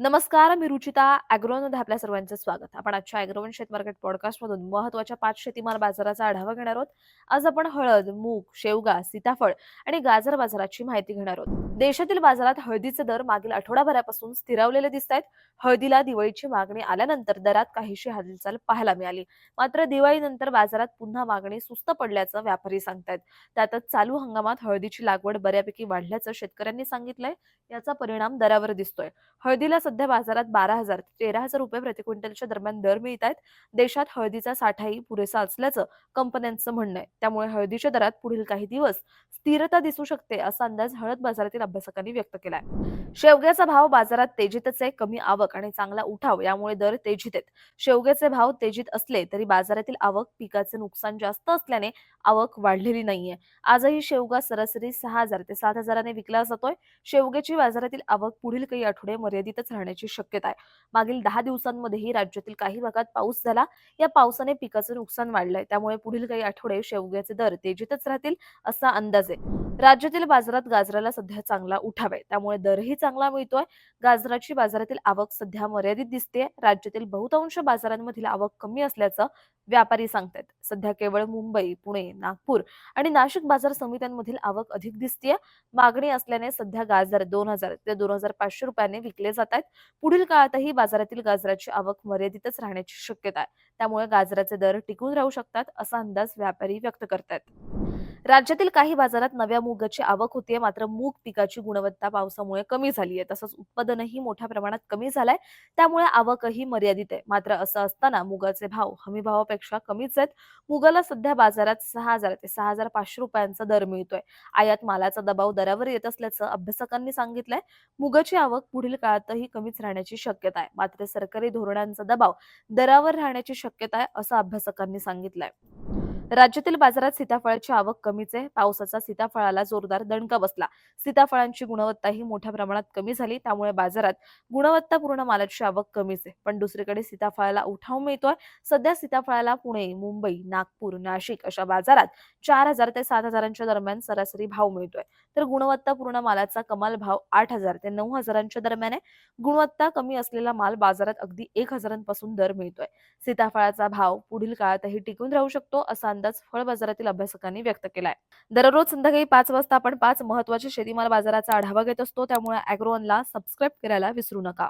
नमस्कार मी रुचिता अॅग्रोमध्ये आपल्या सर्वांचं स्वागत. आपण आजच्या अॅग्रोवन शेत मार्केट पॉडकास्ट मधून महत्त्वाच्या पाच शेतीमाल बाजाराचा आढावा घेणार आहोत. आज आपण हळद मूग शेवगा सीताफळ आणि गाजर बाजाराची माहिती घेणार आहोत. देशातील बाजारात हळदीचे दर मागील आठवडाभरापासून स्थिरावलेले दिसत आहेत हळदीला दिवाळीची मागणी आल्यानंतर दरात काहीशी हालचाल पाहायला मिळाली. मात्र दिवाळीनंतर बाजारात पुन्हा मागणी सुस्त पडल्याचं व्यापारी सांगतायत. त्यातच चालू हंगामात हळदीची लागवड बऱ्यापैकी वाढल्याचं शेतकऱ्यांनी सांगितलंय. याचा परिणाम दरावर दिसतोय. हळदीला सध्या बाजारात बारा हजार ते तेरा हजार रुपये प्रति क्विंटलच्या दरम्यान दर मिळत आहेत. देशात हळदीचा साठाही पुरेसा असल्याचं कंपन्यांचं म्हणणं आहे. त्यामुळे हळदीच्या दरात पुढील काही दिवस स्थिरता दिसू शकते असा अंदाज हळद बाजारातील अभ्यासकांनी व्यक्त केलाय. शेवग्याचा भाव बाजारात तेजीतच आहे. कमी आवक आणि चांगला उठाव यामुळे दर तेजीत आहेत. शेवग्याचे भाव तेजीत असले तरी बाजारातील आवक पिकाचे नुकसान जास्त असल्याने आवक वाढलेली नाहीये. आजही शेवगा सरासरी सहा हजार ते सात हजाराने विकला जातोय. शेवग्याची बाजारातील आवक पुढील काही आठवडे मर्यादितच राहण्याची शक्यता आहे. मागील दहा दिवसांमध्येही राज्यातील काही भागात पाऊस झाला. या पावसाने पिकाचं नुकसान वाढलंय. त्यामुळे पुढील काही आठवडे शेवग्याचे दर तेजीतच राहतील असा अंदाज आहे. राज्यातील बाजारात गाजराला सध्या चांगला उठाव आहे. त्यामुळे दरही चांगला मिळतोय. गाजराची बाजारातील आवक सध्या मर्यादित दिसते राज्यातील बहुतांश बाजारांमधील आवक कमी असल्याचं व्यापारी सांगतात सध्या केवळ मुंबई पुणे नागपूर आणि नाशिक बाजार समित्यांमधील आवक अधिक दिसतीये. मागणी असल्याने सध्या गाजर दोन हजार ते दोन हजार पाचशे रुपयाने विकले जात आहेत पुढील काळातही बाजारातील गाजराची आवक मर्यादितच राहण्याची शक्यता आहे. त्यामुळे गाजराचे दर टिकून राहू शकतात असा अंदाज व्यापारी व्यक्त करतात राज्यातील काही बाजारात नव्या मुगाची आवक होतीये. मात्र मूग पिकाची गुणवत्ता पावसामुळे कमी झाली आहे तसंच उत्पादनही मोठ्या प्रमाणात कमी झालंय. त्यामुळे आवकही मर्यादित आहे. मात्र असं असताना मुगाचे भाव हमी भावापेक्षा कमीच आहेत. मुगाला सध्या बाजारात सहा हजार ते सहा हजार पाचशे रुपयांचा दर मिळतोय. आयात मालाचा दबाव दरावर येत असल्याचं अभ्यासकांनी सांगितलंय. मुगाची आवक पुढील काळातही कमीच राहण्याची शक्यता आहे. मात्र सरकारी धोरणांचा दबाव दरावर राहण्याची शक्यता आहे असं अभ्यासकांनी सांगितलंय. राज्यातील बाजारात सीताफळाची आवक कमीच आहे. पावसाचा सीताफळाला जोरदार दणका बसला. सीताफळांची गुणवत्ताही मोठ्या प्रमाणात कमी झाली. त्यामुळे बाजारात गुणवत्तापूर्ण मालाची आवक कमीच आहे. पण दुसरीकडे सीताफळाला उठाव मिळतोय. सध्या सीताफळाला पुणे मुंबई नागपूर नाशिक अशा बाजारात चार हजार ते सात हजारांच्या दरम्यान सरासरी भाव मिळतोय. तर गुणवत्तापूर्ण मालाचा कमाल भाव आठ हजार ते नऊ हजारांच्या दरम्यान आहे. गुणवत्ता कमी असलेला माल बाजारात अगदी एक हजारांपासून दर मिळतोय. सीताफळाचा भाव पुढील काळातही टिकून राहू शकतो असा अंदाज फळ बाजारातील अभ्यासकांनी व्यक्त केलाय. दररोज संध्याकाळी पाच वाजता आपण पाच महत्त्वाचे शेतीमाल बाजाराचा आढावा घेत असतो. त्यामुळे अॅग्रोनला सबस्क्राईब करायला विसरू नका.